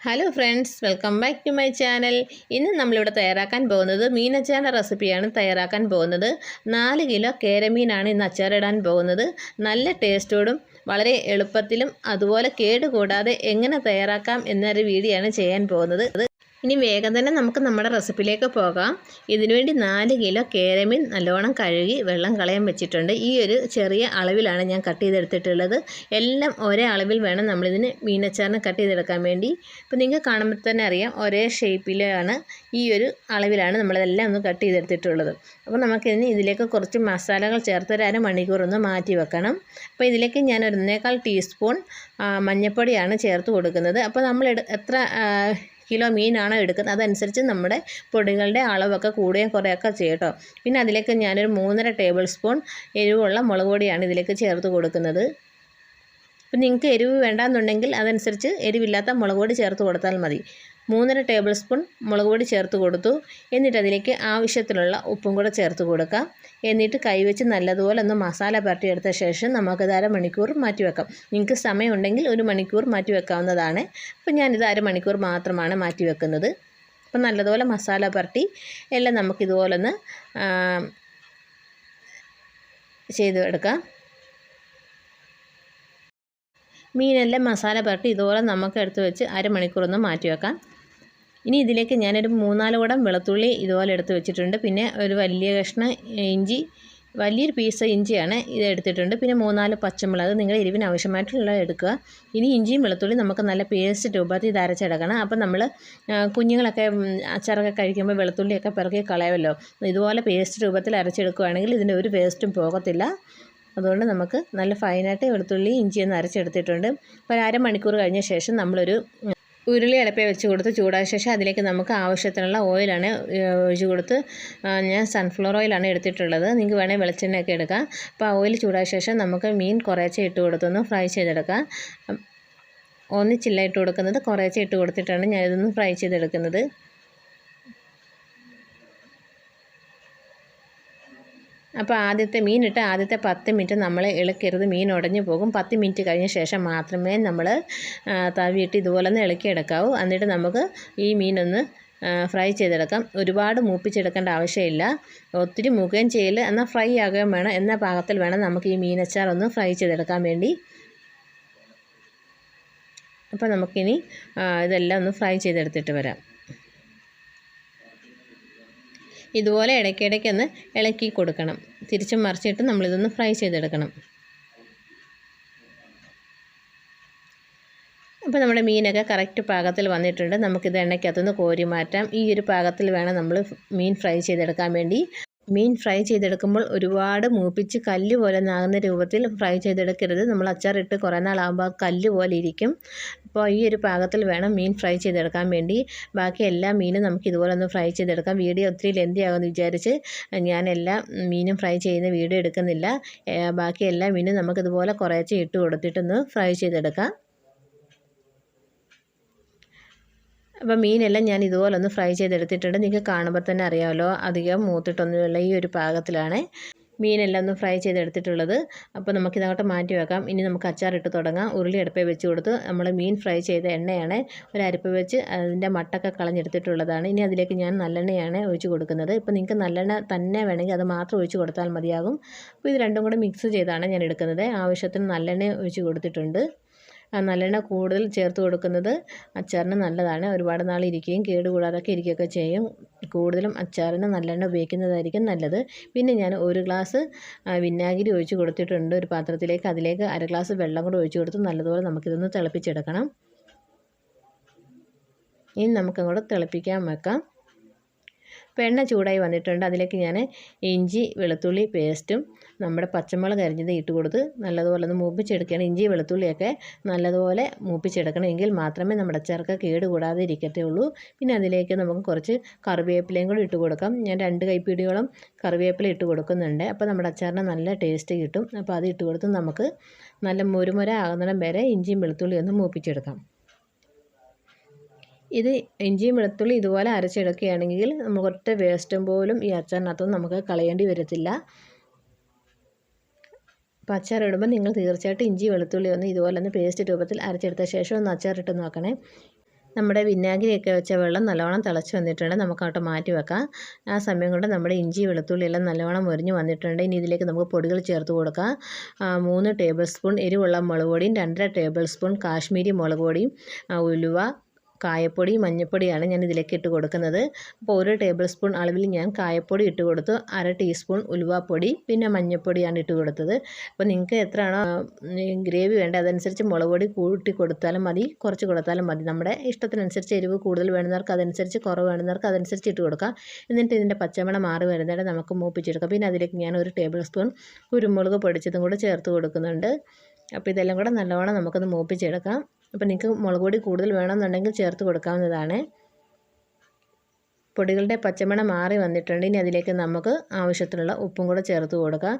Hello friends welcome back to my channel ഇന്ന് നമ്മളിവിടെ തയ്യാറാക്കാൻ പോകുന്നത് മീനച്ചാറിന്റെ റെസിപ്പിയാണ് തയ്യാറാക്കാൻ പോകുന്നത്. നാല് കിലോ കേരമീനാണ് ഇന്ന് അച്ചാറിടാൻ പോകുന്നത്. നല്ല ടേസ്റ്റോടും വളരെ എളുപ്പത്തിലും അതുപോലെ കേടുകൂടാതെ എങ്ങനെ തയ്യാറാക്കാം എന്നൊരു വീഡിയോ ആണ് ചെയ്യാൻ പോകുന്നത്. ഇനി വേഗം തന്നെ നമുക്ക് നമ്മുടെ റെസിപ്പിയിലേക്ക് പോകാം. ഇതിനുവേണ്ടി നാല് കിലോ കേരമീൻ നല്ലോണം കഴുകി വെള്ളം കളയാൻ വെച്ചിട്ടുണ്ട്. ഈ ഒരു ചെറിയ അളവിലാണ് ഞാൻ കട്ട് ചെയ്തെടുത്തിട്ടുള്ളത്. എല്ലാം ഒരേ അളവിൽ വേണം നമ്മളിതിന് മീനച്ചാറിന് കട്ട് ചെയ്തെടുക്കാൻ വേണ്ടി. ഇപ്പോൾ നിങ്ങൾക്ക് കാണുമ്പോൾ തന്നെ അറിയാം ഒരേ ഷേപ്പിലാണ് ഈ ഒരു അളവിലാണ് നമ്മളിതെല്ലാം ഒന്ന് കട്ട് ചെയ്തെടുത്തിട്ടുള്ളത്. അപ്പോൾ നമുക്കിതിന് ഇതിലേക്ക് കുറച്ച് മസാലകൾ ചേർത്ത് ഒരു അരമണിക്കൂർ ഒന്ന് മാറ്റി വെക്കണം. അപ്പോൾ ഇതിലേക്ക് ഞാൻ ഒന്നേക്കാൾ ടീസ്പൂൺ മഞ്ഞൾപ്പൊടിയാണ് ചേർത്ത് കൊടുക്കുന്നത്. അപ്പോൾ നമ്മൾ എത്ര കിലോ മീനാണോ എടുക്കുന്നത്? അതനുസരിച്ച് നമ്മുടെ പൊടികളുടെ അളവൊക്കെ കൂടുകയും കുറയൊക്കെ ചെയ്യും കേട്ടോ പിന്നെ അതിലേക്ക് ഞാനൊരു മൂന്നര ടേബിൾ സ്പൂൺ എരിവുള്ള മുളക് പൊടിയാണ് ഇതിലേക്ക് ചേർത്ത് കൊടുക്കുന്നത്. അപ്പം നിങ്ങൾക്ക് എരിവ് വേണ്ടാന്നുണ്ടെങ്കിൽ അതനുസരിച്ച് എരിവില്ലാത്ത മുളക് പൊടി ചേർത്ത് കൊടുത്താൽ മതി. മൂന്നര ടേബിൾ സ്പൂൺ മുളക് പൊടി ചേർത്ത് കൊടുത്തു. എന്നിട്ട് അതിലേക്ക് ആവശ്യത്തിലുള്ള ഉപ്പും കൂടെ ചേർത്ത് കൊടുക്കാം. എന്നിട്ട് കൈവച്ച് നല്ലതുപോലെ ഒന്ന് മസാല പുരട്ടിയെടുത്ത ശേഷം നമുക്കത് അരമണിക്കൂർ മാറ്റി വെക്കാം. നിങ്ങൾക്ക് സമയമുണ്ടെങ്കിൽ ഒരു മണിക്കൂർ മാറ്റി വെക്കാവുന്നതാണ്. അപ്പോൾ ഞാനിത് അരമണിക്കൂർ മാത്രമാണ് മാറ്റി വെക്കുന്നത്. അപ്പം നല്ലതുപോലെ മസാല പുരട്ടി എല്ലാം നമുക്കിതുപോലെ ഒന്ന് ചെയ്ത് എടുക്കാം മീനെല്ലാം മസാല പുരട്ടി ഇതുപോലെ നമുക്ക് എടുത്ത് വെച്ച് അരമണിക്കൂർ ഒന്ന് മാറ്റി വെക്കാം. ഇനി ഇതിലേക്ക് ഞാനൊരു മൂന്നാൽ കുടം വെളുത്തുള്ളി ഇതുപോലെ എടുത്ത് വെച്ചിട്ടുണ്ട്. പിന്നെ ഒരു വലിയ കഷ്ണം ഇഞ്ചി വലിയൊരു പീസ് ഇഞ്ചിയാണ് ഇത് എടുത്തിട്ടുണ്ട്. പിന്നെ മൂന്നാൽ പച്ചമുളക് നിങ്ങൾ എരിവിന് ആവശ്യമായിട്ടുള്ള എടുക്കുക. ഇനി ഇഞ്ചിയും വെളുത്തുള്ളി നമുക്ക് നല്ല പേസ്റ്റ് രൂപത്തിൽ ഇത് അരച്ചെടുക്കണം. അപ്പം നമ്മൾ കുഞ്ഞുങ്ങളൊക്കെ അച്ചാറൊക്കെ കഴിക്കുമ്പോൾ വെളുത്തുള്ളിയൊക്കെ പിറകെ കളയുമല്ലോ. ഇതുപോലെ പേസ്റ്റ് രൂപത്തിൽ അരച്ചെടുക്കുകയാണെങ്കിൽ ഇതിന്റെ ഒരു വേസ്റ്റും പോകത്തില്ല. അതുകൊണ്ട് നമുക്ക് നല്ല ഫൈനായിട്ട് വെളുത്തുള്ളി ഇഞ്ചിയൊന്ന് അരച്ചെടുത്തിട്ടുണ്ട്. ഒരു അരമണിക്കൂർ കഴിഞ്ഞ ശേഷം നമ്മളൊരു ഉരുളി അടപ്പേ വെച്ച് കൊടുത്ത് ചൂടായ ശേഷം അതിലേക്ക് നമുക്ക് ആവശ്യത്തിനുള്ള ഓയിലാണ് ഒഴിച്ച് കൊടുത്ത് ഞാൻ സൺഫ്ലവർ ഓയിലാണ് എടുത്തിട്ടുള്ളത്. നിങ്ങൾക്ക് വേണമെങ്കിൽ വെളിച്ചെണ്ണയൊക്കെ എടുക്കാം. അപ്പോൾ ആ ഓയിൽ ചൂടായ ശേഷം നമുക്ക് മീൻ കുറേശ്ശെ ഇട്ട് കൊടുത്തൊന്ന് ഫ്രൈ ചെയ്തെടുക്കാം. ഒന്നിച്ചില്ല ഇട്ട് കൊടുക്കുന്നത് കുറേശ്ശെ ഇട്ട് കൊടുത്തിട്ടാണ് ഞാനിതൊന്ന് ഫ്രൈ ചെയ്തെടുക്കുന്നത്. അപ്പോൾ ആദ്യത്തെ മീനിട്ട് ആദ്യത്തെ പത്ത് മിനിറ്റ് നമ്മൾ ഇളക്കരുത്. മീൻ ഉടഞ്ഞു പോകും. പത്ത് മിനിറ്റ് കഴിഞ്ഞ ശേഷം മാത്രമേ നമ്മൾ തവിയിട്ട് ഇതുപോലെ ഒന്ന് ഇളക്കിയെടുക്കാവൂ. എന്നിട്ട് നമുക്ക് ഈ മീനൊന്ന് ഫ്രൈ ചെയ്തെടുക്കാം. ഒരുപാട് മൂപ്പിച്ചെടുക്കേണ്ട ആവശ്യമില്ല. ഒത്തിരി മുഖം ചെയ്യൽ എന്നാൽ ഫ്രൈ ആകുകയും വേണം. എന്ന പാകത്തിൽ വേണം നമുക്ക് ഈ മീനച്ചാർ ഒന്ന് ഫ്രൈ ചെയ്തെടുക്കാൻ വേണ്ടി. അപ്പോൾ നമുക്കിനി ഇതെല്ലാം ഒന്ന് ഫ്രൈ ചെയ്തെടുത്തിട്ട് വരാം. ഇതുപോലെ ഇടയ്ക്കിടയ്ക്കൊന്ന് ഇളക്കി കൊടുക്കണം. തിരിച്ചും മറിച്ചിട്ട് നമ്മളിതൊന്ന് ഫ്രൈ ചെയ്തെടുക്കണം. അപ്പോൾ നമ്മുടെ മീനൊക്കെ കറക്റ്റ് പാകത്തിൽ വന്നിട്ടുണ്ട്. നമുക്കിത് എണ്ണയ്ക്കകത്തുനിന്ന് കോരി മാറ്റാം. ഈ ഒരു പാകത്തിൽ വേണം നമ്മൾ മീൻ ഫ്രൈ ചെയ്തെടുക്കാൻ വേണ്ടി. മീൻ ഫ്രൈ ചെയ്തെടുക്കുമ്പോൾ ഒരുപാട് മൂപ്പിച്ച് കല്ല് പോലെ നാകുന്ന രൂപത്തിൽ ഫ്രൈ ചെയ്തെടുക്കരുത്. നമ്മൾ അച്ചാറിട്ട് കുറേ നാളാകുമ്പോൾ കല്ല് പോലെ ഇരിക്കും. അപ്പോൾ ഈ ഒരു പാകത്തിൽ വേണം മീൻ ഫ്രൈ ചെയ്തെടുക്കാൻ വേണ്ടി. ബാക്കി എല്ലാ മീനും നമുക്ക് ഇതുപോലെ ഒന്ന് ഫ്രൈ ചെയ്തെടുക്കാം. വീഡിയോ ഒത്തിരി ലെന്തി ആകുമെന്ന് വിചാരിച്ച് ഞാൻ എല്ലാ മീനും ഫ്രൈ ചെയ്യുന്ന വീഡിയോ എടുക്കുന്നില്ല. ബാക്കി എല്ലാ മീനും നമുക്കിതുപോലെ കുറേശ്ശെ ഇട്ട് കൊടുത്തിട്ടൊന്ന് ഫ്രൈ ചെയ്തെടുക്കാം. അപ്പോൾ മീനെല്ലാം ഞാൻ ഇതുപോലെ ഒന്ന് ഫ്രൈ ചെയ്തെടുത്തിട്ടുണ്ട്. നിങ്ങൾക്ക് കാണുമ്പോൾ തന്നെ അറിയാമല്ലോ അധികം മൂത്തിട്ടൊന്നുമില്ല ഈ ഒരു പാകത്തിലാണ് മീനെല്ലാം ഒന്ന് ഫ്രൈ ചെയ്തെടുത്തിട്ടുള്ളത്. അപ്പോൾ നമുക്കിതങ്ങോട്ട് മാറ്റി വെക്കാം. ഇനി നമുക്ക് അച്ചാറിട്ട് തുടങ്ങാം. ഉരുളി അടുപ്പേ വെച്ച് കൊടുത്ത് നമ്മൾ മീൻ ഫ്രൈ ചെയ്ത എണ്ണയാണ് ഒരു അരിപ്പ് വെച്ച് അതിന്റെ മട്ടൊക്കെ കളഞ്ഞെടുത്തിട്ടുള്ളതാണ്. ഇനി അതിലേക്ക് ഞാൻ നല്ലെണ്ണയാണ് ഒഴിച്ച് കൊടുക്കുന്നത്. ഇപ്പോൾ നിങ്ങൾക്ക് നല്ലെണ്ണ തന്നെ വേണമെങ്കിൽ അത് മാത്രം ഒഴിച്ച് കൊടുത്താൽ മതിയാകും. അപ്പോൾ ഇത് രണ്ടും കൂടെ മിക്സ് ചെയ്താണ് ഞാൻ എടുക്കുന്നത്. ആവശ്യത്തിന് നല്ലെണ്ണ ഒഴിച്ച് കൊടുത്തിട്ടുണ്ട്. നല്ലെണ്ണ കൂടുതൽ ചേർത്ത് കൊടുക്കുന്നത് അച്ചാറിന് നല്ലതാണ്. ഒരുപാട് നാൾ ഇരിക്കുകയും കേടുകൂടാതൊക്കെ ഇരിക്കുകയൊക്കെ ചെയ്യും. കൂടുതലും അച്ചാറിന് നല്ലെണ്ണ ഉപയോഗിക്കുന്നതായിരിക്കും നല്ലത്. പിന്നെ ഞാൻ ഒരു ഗ്ലാസ് വിനാഗിരി ഒഴിച്ച് കൊടുത്തിട്ടുണ്ട്. ഒരു പാത്രത്തിലേക്ക് അതിലേക്ക് അര ഗ്ലാസ് വെള്ളം കൂടെ ഒഴിച്ച് കൊടുത്ത് നല്ലതുപോലെ നമുക്കിതൊന്ന് തിളപ്പിച്ചെടുക്കണം. ഇനി നമുക്കങ്ങോട്ട് തിളപ്പിക്കാൻ വെക്കാം. അപ്പോൾ എണ്ണ ചൂടായി വന്നിട്ടുണ്ട്. അതിലേക്ക് ഞാൻ ഇഞ്ചി വെളുത്തുള്ളി പേസ്റ്റും നമ്മുടെ പച്ചമുളക് അരിഞ്ഞത് ഇട്ട് കൊടുത്ത് നല്ലതുപോലെ ഒന്ന് മൂപ്പിച്ചെടുക്കണം ഇഞ്ചി വെളുത്തുള്ളിയൊക്കെ നല്ലതുപോലെ മൂപ്പിച്ചെടുക്കണം എങ്കിൽ മാത്രമേ നമ്മുടെ കേട് കൂടാതെ ഇരിക്കത്തേ ഉള്ളൂ. പിന്നെ അതിലേക്ക് നമുക്ക് കുറച്ച് കറിവേപ്പിലയും കൂടി ഇട്ട് കൊടുക്കാം. ഞാൻ രണ്ട് കൈപ്പിടിയോളം കറിവേപ്പില ഇട്ട് കൊടുക്കുന്നുണ്ട്. അപ്പോൾ നമ്മുടെ അച്ചാറിന് നല്ല ടേസ്റ്റ് കിട്ടും. അപ്പോൾ അത് ഇട്ട് കൊടുത്ത് നമുക്ക് നല്ല മുരുമുര ആകുന്നിടം വരെ ഇഞ്ചിയും വെളുത്തുള്ളിയും ഒന്ന് മൂപ്പിച്ചെടുക്കാം. ഇത് ഇഞ്ചിയും വെളുത്തുള്ളി ഇതുപോലെ അരച്ചെടുക്കുകയാണെങ്കിൽ നമുക്ക് ഒറ്റ വേസ്റ്റും പോലും ഈ അച്ചാറിനകത്തൊന്നും നമുക്ക് കളയേണ്ടി വരത്തില്ല. അപ്പോൾ അച്ചാറിടുമ്പോൾ നിങ്ങൾ തീർച്ചയായിട്ടും ഇഞ്ചി വെളുത്തുള്ളി ഒന്ന് ഇതുപോലെ ഒന്ന് പേസ്റ്റ് രൂപത്തിൽ അരച്ചെടുത്ത ശേഷം ഒന്ന് അച്ചാറിട്ട് നോക്കണേ. നമ്മുടെ വിനാഗിരിയൊക്കെ വെച്ച വെള്ളം നല്ലവണ്ണം തിളച്ച് വന്നിട്ടുണ്ട്. നമുക്ക് അവിടെ മാറ്റി വെക്കാം. ആ സമയം കൊണ്ട് നമ്മുടെ ഇഞ്ചി വെളുത്തുള്ളി എല്ലാം നല്ലോണം മുരിഞ്ഞ് വന്നിട്ടുണ്ട്. ഇനി ഇതിലേക്ക് നമുക്ക് പൊടികൾ ചേർത്ത് കൊടുക്കാം. മൂന്ന് ടേബിൾ സ്പൂൺ എരിവുള്ള മുളക് പൊടിയും രണ്ടര ടേബിൾ സ്പൂൺ കാശ്മീരി മുളക് പൊടിയും ഉലുവ കായപ്പൊടി മഞ്ഞൾപ്പൊടിയാണ് ഞാൻ ഇതിലേക്ക് ഇട്ട് കൊടുക്കുന്നത്. അപ്പോൾ ഒരു ടേബിൾ സ്പൂൺ അളവിൽ ഞാൻ കായപ്പൊടി ഇട്ട് കൊടുത്തു. അര ടീസ്പൂൺ ഉലുവാപ്പൊടി പിന്നെ മഞ്ഞൾപ്പൊടിയാണ് ഇട്ട് കൊടുത്തത്. അപ്പോൾ നിങ്ങൾക്ക് എത്രയാണോ ഗ്രേവി വേണ്ടത് അതനുസരിച്ച് മുളക് പൊടി കൂട്ടി കൊടുത്താലും മതി കുറച്ച് കൊടുത്താലും മതി. നമ്മുടെ ഇഷ്ടത്തിനനുസരിച്ച് എരിവ് കൂടുതൽ വേണ്ടുന്നവർക്ക് അതനുസരിച്ച് കുറവ് വേണ്ടുന്നവർക്ക് അതനുസരിച്ച് ഇട്ട് കൊടുക്കാം. എന്നിട്ട് ഇതിന്റെ പച്ചമണം മാറി വരുന്നതിന് നമുക്ക് മൂപ്പിച്ചെടുക്കാം. പിന്നെ അതിലേക്ക് ഞാൻ ഒരു ടേബിൾ സ്പൂൺ കുരുമുളക് പൊടിച്ചതും കൂടെ ചേർത്ത് കൊടുക്കുന്നുണ്ട്. അപ്പോൾ ഇതെല്ലാം കൂടെ നല്ലവണ്ണം നമുക്കത് മൂപ്പിച്ചെടുക്കാം. അപ്പോൾ നിങ്ങൾക്ക് മുളക് പൊടി കൂടുതൽ വേണമെന്നുണ്ടെങ്കിൽ ചേർത്ത് കൊടുക്കാവുന്നതാണ്. പൊടികളുടെ പച്ചമണം മാറി വന്നിട്ടുണ്ട്. ഇനി അതിലേക്ക് നമുക്ക് ആവശ്യത്തിനുള്ള ഉപ്പും കൂടെ ചേർത്ത് കൊടുക്കാം.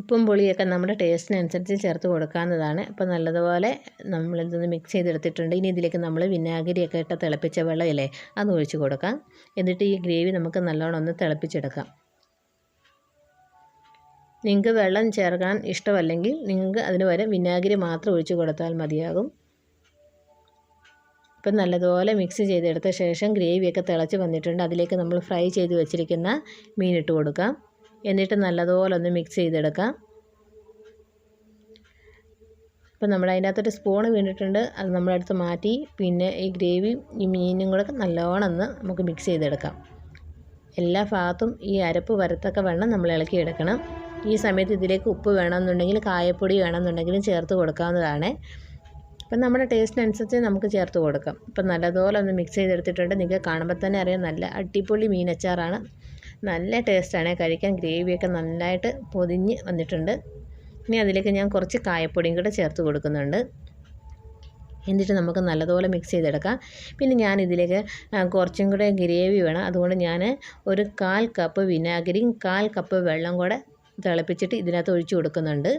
ഉപ്പും പുളിയൊക്കെ നമ്മുടെ ടേസ്റ്റിനനുസരിച്ച് ചേർത്ത് കൊടുക്കാവുന്നതാണ്. അപ്പോൾ നല്ലതുപോലെ നമ്മളിതൊന്ന് മിക്സ് ചെയ്തെടുത്തിട്ടുണ്ട്. ഇനി ഇതിലേക്ക് നമ്മൾ വിനാഗിരിയൊക്കെ ഇട്ട് തിളപ്പിച്ച വെള്ളമില്ലേ അത് ഒഴിച്ച് കൊടുക്കാം. എന്നിട്ട് ഈ ഗ്രേവി നമുക്ക് നല്ലോണം ഒന്ന് തിളപ്പിച്ചെടുക്കാം. നിങ്ങൾക്ക് വെള്ളം ചേർക്കാൻ ഇഷ്ടമല്ലെങ്കിൽ നിങ്ങൾക്ക് അതിന് വരെ വിനാഗിരി മാത്രം ഒഴിച്ച് കൊടുത്താൽ മതിയാകും. ഇപ്പം നല്ലതുപോലെ മിക്സ് ചെയ്തെടുത്ത ശേഷം ഗ്രേവിയൊക്കെ തിളച്ച് വന്നിട്ടുണ്ട്. അതിലേക്ക് നമ്മൾ ഫ്രൈ ചെയ്ത് വെച്ചിരിക്കുന്ന മീൻ ഇട്ട് കൊടുക്കാം. എന്നിട്ട് നല്ലതുപോലെ ഒന്ന് മിക്സ് ചെയ്തെടുക്കാം. ഇപ്പം നമ്മൾ അതിന്റെ അകത്തൊരു സ്പൂൺ വീണിട്ടുണ്ട്. അത് നമ്മളെടുത്ത് മാറ്റി പിന്നെ ഈ ഗ്രേവി ഈ മീനും കൂടെ നല്ലോണം ഒന്ന് നമുക്ക് മിക്സ് ചെയ്തെടുക്കാം. എല്ലാ ഭാഗത്തും ഈ അരപ്പ് വരത്തക്ക വെണ്ണം നമ്മൾ ഇളക്കിയെടുക്കണം ഈ സമയത്ത് ഇതിലേക്ക് ഉപ്പ് വേണമെന്നുണ്ടെങ്കിൽ കായപ്പൊടി വേണമെന്നുണ്ടെങ്കിലും ചേർത്ത് കൊടുക്കാവുന്നതാണ്. അപ്പം നമ്മുടെ ടേസ്റ്റിനനുസരിച്ച് നമുക്ക് ചേർത്ത് കൊടുക്കാം. ഇപ്പം നല്ലതുപോലെ ഒന്ന് മിക്സ് ചെയ്തെടുത്തിട്ടുണ്ട്. നിങ്ങൾക്ക് കാണുമ്പോൾ തന്നെ അറിയാം നല്ല അടിപൊളി മീനച്ചാറാണ്. നല്ല ടേസ്റ്റാണ്. കഴിക്കാൻ ഗ്രേവിയൊക്കെ നന്നായിട്ട് പൊതിഞ്ഞ് വന്നിട്ടുണ്ട്. ഇനി അതിലേക്ക് ഞാൻ കുറച്ച് കായപ്പൊടിയും കൂടെ ചേർത്ത് കൊടുക്കുന്നുണ്ട്. എന്നിട്ട് നമുക്ക് നല്ലതുപോലെ മിക്സ് ചെയ്തെടുക്കാം. പിന്നെ ഞാൻ ഇതിലേക്ക് കുറച്ചും കൂടെ ഗ്രേവി വേണം. അതുകൊണ്ട് ഞാൻ ഒരു കാൽ കപ്പ് വിനാഗിരിയും കാൽ കപ്പ് വെള്ളം കൂടെ തിളപ്പിച്ചിട്ട് ഇതിനകത്ത് ഒഴിച്ചു കൊടുക്കുന്നുണ്ട്.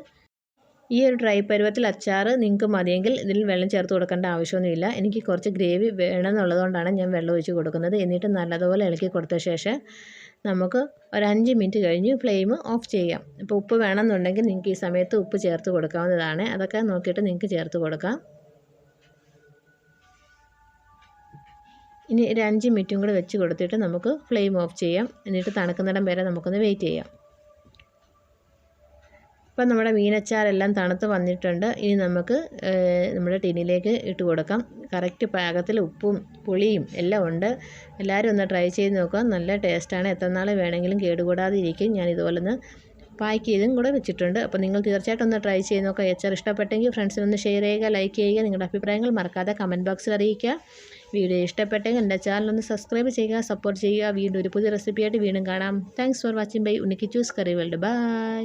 ഈ ഒരു ഡ്രൈ പരുവത്തിൽ അച്ചാർ നിങ്ങൾക്ക് മതിയെങ്കിൽ ഇതിൽ വെള്ളം ചേർത്ത് കൊടുക്കേണ്ട ആവശ്യമൊന്നുമില്ല. എനിക്ക് കുറച്ച് ഗ്രേവി വേണമെന്നുള്ളതുകൊണ്ടാണ് ഞാൻ വെള്ളം ഒഴിച്ച് കൊടുക്കുന്നത്. എന്നിട്ട് നല്ലതുപോലെ ഇളക്കി കൊടുത്ത ശേഷം നമുക്ക് ഒരു അഞ്ച് മിനിറ്റ് കഴിഞ്ഞ് ഫ്ലെയിം ഓഫ് ചെയ്യാം. ഇപ്പോൾ ഉപ്പ് വേണമെന്നുണ്ടെങ്കിൽ നിങ്ങൾക്ക് ഈ സമയത്ത് ഉപ്പ് ചേർത്ത് കൊടുക്കാവുന്നതാണ്. അതൊക്കെ നോക്കിയിട്ട് നിങ്ങൾക്ക് ചേർത്ത് കൊടുക്കാം. ഇനി ഒരു അഞ്ച് മിനിറ്റും കൂടെ വെച്ച് കൊടുത്തിട്ട് നമുക്ക് ഫ്ലെയിം ഓഫ് ചെയ്യാം. എന്നിട്ട് തണുക്കുന്നിടം വരെ നമുക്കൊന്ന് വെയിറ്റ് ചെയ്യാം. ഇപ്പം നമ്മുടെ മീനച്ചാറെല്ലാം തണുത്ത് വന്നിട്ടുണ്ട്. ഇനി നമുക്ക് നമ്മുടെ ടിന്നിലേക്ക് ഇട്ട് കൊടുക്കാം. കറക്റ്റ് പാകത്തിൽ ഉപ്പും പുളിയും എല്ലാം ഉണ്ട്. എല്ലാവരും ഒന്ന് ട്രൈ ചെയ്ത് നോക്കുക. നല്ല ടേസ്റ്റാണ് എത്ര നാൾ വേണമെങ്കിലും കേടുകൂടാതെ ഇരിക്കും ഞാൻ ഇതുപോലെ ഒന്ന് പാക്ക് ചെയ്തും കൂടെ വെച്ചിട്ടുണ്ട്. അപ്പോൾ നിങ്ങൾ തീർച്ചയായിട്ടും ഒന്ന് ട്രൈ ചെയ്ത് നോക്കുക. എച്ചാർ ഇഷ്ടപ്പെട്ടെങ്കിൽ ഫ്രണ്ട്സിനൊന്ന് ഷെയർ ചെയ്യുക ലൈക്ക് ചെയ്യുക. നിങ്ങളുടെ അഭിപ്രായങ്ങൾ മറക്കാതെ കമന്റ് ബോക്സിൽ അറിയിക്കുക. വീഡിയോ ഇഷ്ടപ്പെട്ടെങ്കിൽ എന്റെ ചാനലൊന്ന് സബ്സ്ക്രൈബ് ചെയ്യുക സപ്പോർട്ട് ചെയ്യുക. വീണ്ടും ഒരു പുതിയ റെസിപ്പിയായിട്ട് വീണ്ടും കാണാം. താങ്ക്സ് ഫോർ വാച്ചിങ് ബൈ ഉണ്ണിക്ക് ചൂസ് കറി വേൾഡ് ബൈ